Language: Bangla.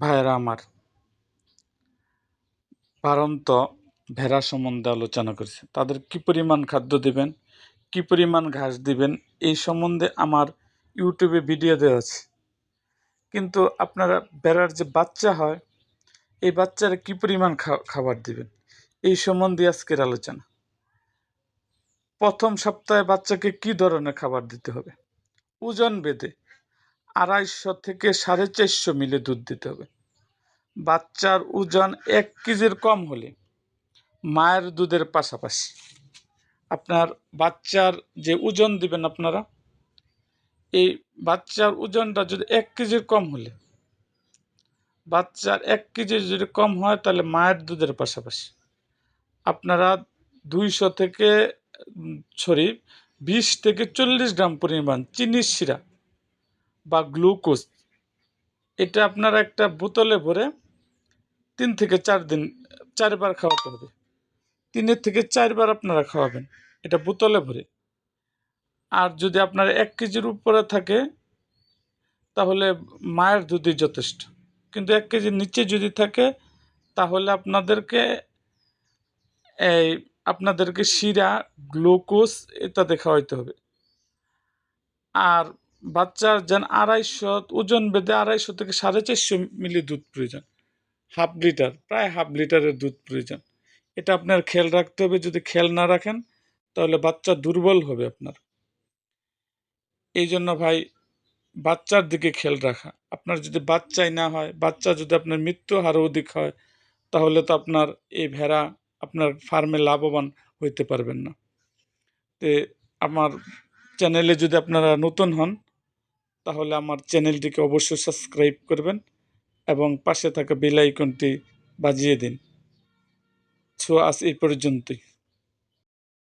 ভাইয়েরা আমার বারন্ত ভেড়া সম্বন্ধে আলোচনা করছে। তাদের কি পরিমাণ খাদ্য দিবেন, কি পরিমাণ ঘাস দিবেন, এই সম্বন্ধে আমার ইউটিউবে ভিডিও দেওয়া আছে। কিন্তু আপনারা ভেড়ার যে বাচ্চা হয়, এই বাচ্চারা কি পরিমাণ খাবার দিবেন, এই সম্বন্ধে আজকের আলোচনা। প্রথম সপ্তাহে বাচ্চাকে কি ধরনের খাবার দিতে হবে? ওজন বেঁধে আড়াইশো থেকে সাড়ে চারশো মিলে দুধ দিতে হবে। বাচ্চার ওজন এক কেজির কম হলে মায়ের দুধের পাশাপাশি আপনার বাচ্চার যে ওজন দিবেন আপনারা, এই বাচ্চার ওজনটা যদি এক কেজির কম হলে, বাচ্চার এক কেজি যদি কম হয় তাহলে মায়ের দুধের পাশাপাশি আপনারা দুইশো থেকে সরি বিশ থেকে চল্লিশ গ্রাম পরিমাণ চিনির শিরা বা গ্লুকোজ এটা আপনার একটা বোতলে ভরে তিন থেকে চার দিন, চারবার খাওয়াতে হবে। তিনের থেকে চারবার আপনারা খাওয়াবেন, এটা বোতলে ভরে। আর যদি আপনার এক কেজির উপরে থাকে, তাহলে মায়ের দুধই যথেষ্ট। কিন্তু এক কেজির নিচে যদি থাকে, তাহলে আপনাদেরকে এই, আপনাদেরকে শিরা গ্লুকোজ ইত্যাদি খাওয়াইতে হবে। আর বাচ্চার যেন আড়াইশো, ওজন বেঁধে আড়াইশো থেকে সাড়ে চারশো মিলি দুধ প্রয়োজন। হাফ লিটার, প্রায় হাফ লিটারের দুধ প্রয়োজন। এটা আপনার খেয়াল রাখতে হবে, যদি খেয়াল না রাখেন, তাহলে বাচ্চা দুর্বল হবে আপনার। এই জন্য ভাই, বাচ্চার দিকে খেয়াল রাখা। আপনার যদি বাচ্চাই না হয়, বাচ্চা যদি আপনার মৃত্যু হারও অধিক হয়, তাহলে তো আপনার এই ভেড়া আপনার ফার্মে লাভবান হইতে পারবেন না। তে, আমার চ্যানেলে যদি আপনারা নতুন হন তাহলে আমার চ্যানেলটিকে অবশ্যই সাবস্ক্রাইব করবেন এবং পাশে থাকা বেল আইকনটি বাজিয়ে দিন। সো আজ এই পর্যন্তই।